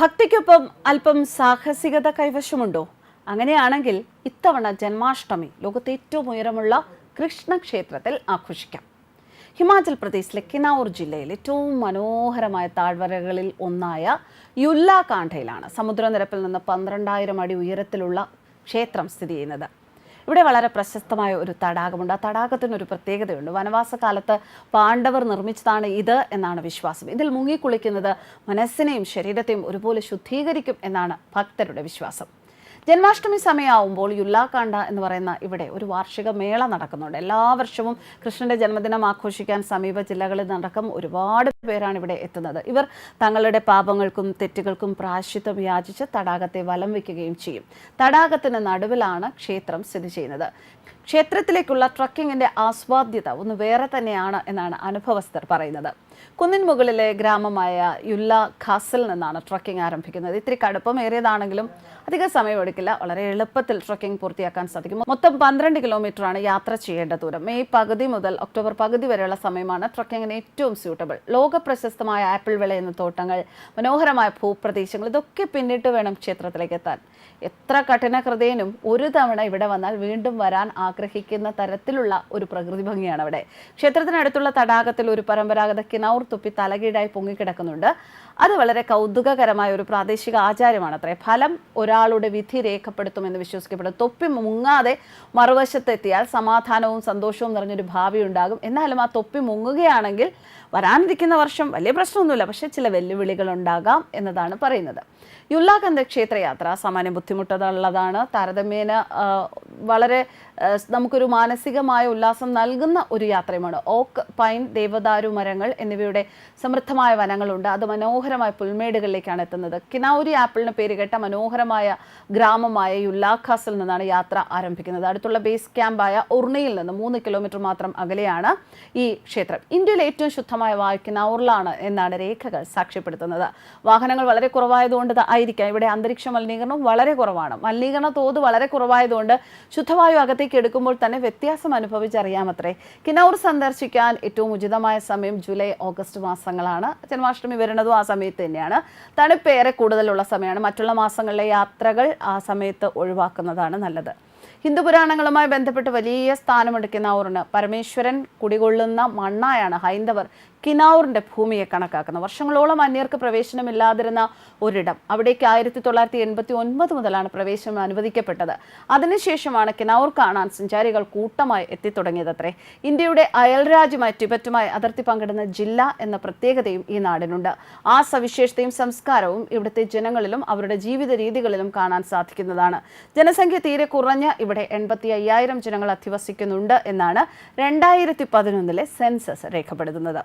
ഭക്തിക്കൊപ്പം അല്പം സാഹസികത കൈവശമുണ്ടോ? അങ്ങനെയാണെങ്കിൽ ഇത്തവണ ജന്മാഷ്ടമി ലോകത്തെ ഏറ്റവും ഉയരമുള്ള കൃഷ്ണക്ഷേത്രത്തിൽ ആഘോഷിക്കാം. ഹിമാചൽ പ്രദേശിലെ കിനൌർ ജില്ലയിൽ ഏറ്റവും മനോഹരമായ താഴ്വരകളിൽ ഒന്നായ യുല്ലാകാണ്ഡയിലാണ് സമുദ്രനിരപ്പിൽ നിന്ന് പന്ത്രണ്ടായിരം അടി ഉയരത്തിലുള്ള ക്ഷേത്രം സ്ഥിതി ചെയ്യുന്നത്. ഇവിടെ വളരെ പ്രശസ്തമായ ഒരു തടാകമുണ്ട്. ആ തടാകത്തിനൊരു പ്രത്യേകതയുണ്ട്. വനവാസ കാലത്ത് പാണ്ഡവർ നിർമ്മിച്ചതാണ് ഇത് എന്നാണ് വിശ്വാസം. ഇതിൽ മുങ്ങിക്കുളിക്കുന്നത് മനസ്സിനെയും ശരീരത്തെയും ഒരുപോലെ ശുദ്ധീകരിക്കും എന്നാണ് ഭക്തരുടെ വിശ്വാസം. ജന്മാഷ്ടമി സമയമാവുമ്പോൾ യുല്ലാകാണ്ട എന്ന് പറയുന്ന ഇവിടെ ഒരു വാർഷിക മേള നടക്കുന്നുണ്ട്. എല്ലാ വർഷവും കൃഷ്ണന്റെ ജന്മദിനം ആഘോഷിക്കാൻ സമീപ ജില്ലകളിൽ നടക്കും ഒരുപാട് പേരാണ് ഇവിടെ എത്തുന്നത്. ഇവർ തങ്ങളുടെ പാപങ്ങൾക്കും തെറ്റുകൾക്കും പ്രാശ്ചിത്വം യാചിച്ച് തടാകത്തെ വലം വയ്ക്കുകയും ചെയ്യും. തടാകത്തിന് നടുവിലാണ് ക്ഷേത്രം സ്ഥിതി ചെയ്യുന്നത്. ക്ഷേത്രത്തിലേക്കുള്ള ട്രക്കിങ്ങിന്റെ ആസ്വാദ്യത ഒന്ന് വേറെ തന്നെയാണ് എന്നാണ് അനുഭവസ്ഥർ പറയുന്നത്. കുന്നിൻ മുകളിലെ ഗ്രാമമായ യുല്ല ഖാസിൽ നിന്നാണ് ട്രക്കിംഗ് ആരംഭിക്കുന്നത്. ഇത്തിരി കടുപ്പമേറിയതാണെങ്കിലും അധിക സമയമെടുക്കില്ല. വളരെ എളുപ്പത്തിൽ ട്രക്കിംഗ് പൂർത്തിയാക്കാൻ സാധിക്കും. മൊത്തം പന്ത്രണ്ട് കിലോമീറ്റർ ആണ് യാത്ര ചെയ്യേണ്ട ദൂരം. മെയ് പകുതി മുതൽ ഒക്ടോബർ പകുതി വരെയുള്ള സമയമാണ് ട്രക്കിങ്ങിന് ഏറ്റവും സ്യൂട്ടബിൾ ലോക പ്രശസ്തമായ ആപ്പിൾ വിളയുന്ന തോട്ടങ്ങൾ മനോഹരമായ ഭൂപ്രദേശങ്ങൾ ഇതൊക്കെ പിന്നിട്ട് വേണം ക്ഷേത്രത്തിലേക്ക് എത്താൻ. എത്ര കഠിന ഹൃദയനും ഒരു തവണ ഇവിടെ വന്നാൽ വീണ്ടും വരാൻ ആഗ്രഹിക്കുന്ന തരത്തിലുള്ള ഒരു പ്രകൃതി ഭംഗിയാണ് അവിടെ. ക്ഷേത്രത്തിനടുത്തുള്ള തടാകത്തിൽ ഒരു പരമ്പരാഗത കിനൗർ തുപ്പി തലകീടായി പൊങ്ങിക്കിടക്കുന്നുണ്ട്. അത് വളരെ കൗതുകകരമായ ഒരു പ്രാദേശിക ആചാരമാണ് അത്രേ ഫലം ഒരാളുടെ വിധി രേഖപ്പെടുത്തുമെന്ന് വിശ്വസിക്കപ്പെടുന്നു തൊപ്പി മുങ്ങാതെ മറുവശത്തെത്തിയാൽ സമാധാനവും സന്തോഷവും നിറഞ്ഞൊരു ഭാവി ഉണ്ടാകും എന്നാലും ആ തൊപ്പി മുങ്ങുകയാണെങ്കിൽ വരാനിരിക്കുന്ന വർഷം വലിയ പ്രശ്നമൊന്നുമില്ല പക്ഷേ ചില വെല്ലുവിളികൾ ഉണ്ടാകാം എന്നതാണ് പറയുന്നത്. യുല്ലാകന്ദ ക്ഷേത്രയാത്ര സാമാന്യം ബുദ്ധിമുട്ടുള്ളതാണ്. താരതമ്യേന വളരെ നമുക്കൊരു മാനസികമായ ഉല്ലാസം നൽകുന്ന ഒരു യാത്രയുമാണ്. ഓക്ക് പൈൻ ദേവദാരു മരങ്ങൾ എന്നിവയുടെ സമൃദ്ധമായ വനങ്ങളുണ്ട്. അത് മനോഹരമായ പുൽമേടുകളിലേക്കാണ് എത്തുന്നത്. കിനൌരി ആപ്പിളിന് പേരുകേട്ട മനോഹരമായ ഗ്രാമമായ യുല്ലാഖാസിൽ നിന്നാണ് യാത്ര ആരംഭിക്കുന്നത്. അടുത്തുള്ള ബേസ് ക്യാമ്പായ ഉർണയിൽ നിന്ന് മൂന്ന് കിലോമീറ്റർ മാത്രം അകലെയാണ് ഈ ക്ഷേത്രം. ഇന്ത്യയിലെ ഏറ്റവും ശുദ്ധമായ വായു കിനൌറിലാണ് എന്നാണ് രേഖകൾ സാക്ഷ്യപ്പെടുത്തുന്നത്. വാഹനങ്ങൾ വളരെ കുറവായതുകൊണ്ട് ആയിരിക്കാം. ഇവിടെ അന്തരീക്ഷ മലിനീകരണം വളരെ കുറവാണ്. മലിനീകരണ തോത് വളരെ കുറവായതുകൊണ്ട് ശുദ്ധവായു അകത്തേക്ക് എടുക്കുമ്പോൾ തന്നെ വ്യത്യാസം അനുഭവിച്ചറിയാമത്രേ. കിനൌർ സന്ദർശിക്കാൻ ഏറ്റവും ഉചിതമായ സമയം ജൂലൈ ഓഗസ്റ്റ് മാസങ്ങളാണ്. ജന്മാഷ്ടമി വരുന്നതും ആ സമയത്ത് തന്നെയാണ്. തണുപ്പേറെ കൂടുതലുള്ള സമയമാണ്. മറ്റുള്ള മാസങ്ങളിലെ യാത്രകൾ ആ സമയത്ത് ഒഴിവാക്കുന്നതാണ് നല്ലത്. ഹിന്ദു പുരാണങ്ങളുമായി ബന്ധപ്പെട്ട് വലിയ സ്ഥാനമെടുക്കുന്ന കിനൌറിന് പരമേശ്വരൻ കുടികൊള്ളുന്ന മണ്ണായാണ് ഹൈന്ദവർ. കിനൌറിന്റെ ഭൂമിയെ കണക്കാക്കുന്നത് വർഷങ്ങളോളം അന്യർക്ക് പ്രവേശനമില്ലാതിരുന്ന ഒരിടം. അവിടേക്ക് ആയിരത്തി തൊള്ളായിരത്തി എൺപത്തി ഒൻപത് മുതലാണ് പ്രവേശനം അനുവദിക്കപ്പെട്ടത്. അതിനുശേഷമാണ് കിനാവൂർ കാണാൻ സഞ്ചാരികൾ കൂട്ടമായി എത്തിത്തുടങ്ങിയതത്രേ. ഇന്ത്യയുടെ അയൽരാജ്യമായി ടിബറ്റുമായി അതിർത്തി പങ്കിടുന്ന ജില്ല എന്ന പ്രത്യേകതയും ഈ നാടിനുണ്ട്. ആ സവിശേഷതയും സംസ്കാരവും ഇവിടുത്തെ ജനങ്ങളിലും അവരുടെ ജീവിത രീതികളിലും കാണാൻ സാധിക്കുന്നതാണ്. ജനസംഖ്യ തീരെ കുറഞ്ഞ ഇവിടെ എൺപത്തി അയ്യായിരം ജനങ്ങൾ അധിവസിക്കുന്നുണ്ട് എന്നാണ് രണ്ടായിരത്തി പതിനൊന്നിലെ സെൻസസ് രേഖപ്പെടുത്തുന്നത്.